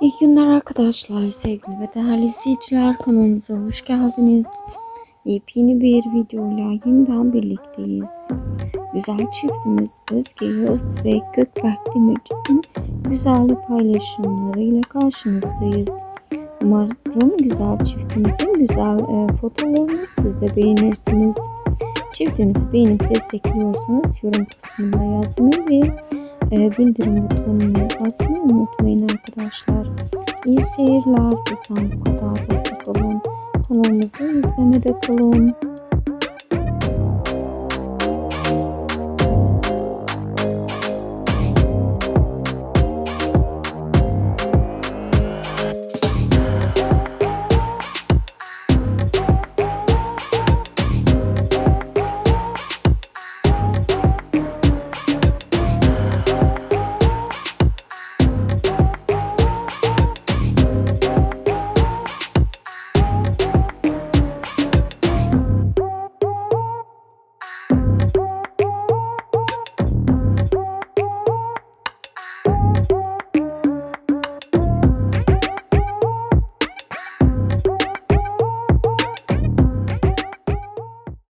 İyi günler arkadaşlar, sevgili ve değerli izleyiciler kanalımıza hoş geldiniz. Yepyeni bir videoyla yeniden birlikteyiz. Güzel çiftimiz Özge Yağız ve Gökberk Demirci'nin güzel paylaşımlarıyla karşınızdayız. Umarım güzel çiftimizin güzel e, fotoğraflarını siz de beğenirsiniz. Çiftimizi beğenip destekliyorsanız yorum kısmında yazmayı ve bildirim butonuna basmayı unutmayın arkadaşlar. İyi seyirler. Bizden bu kadar. Hoşçakalın. Kanalımızı izlemede kalın.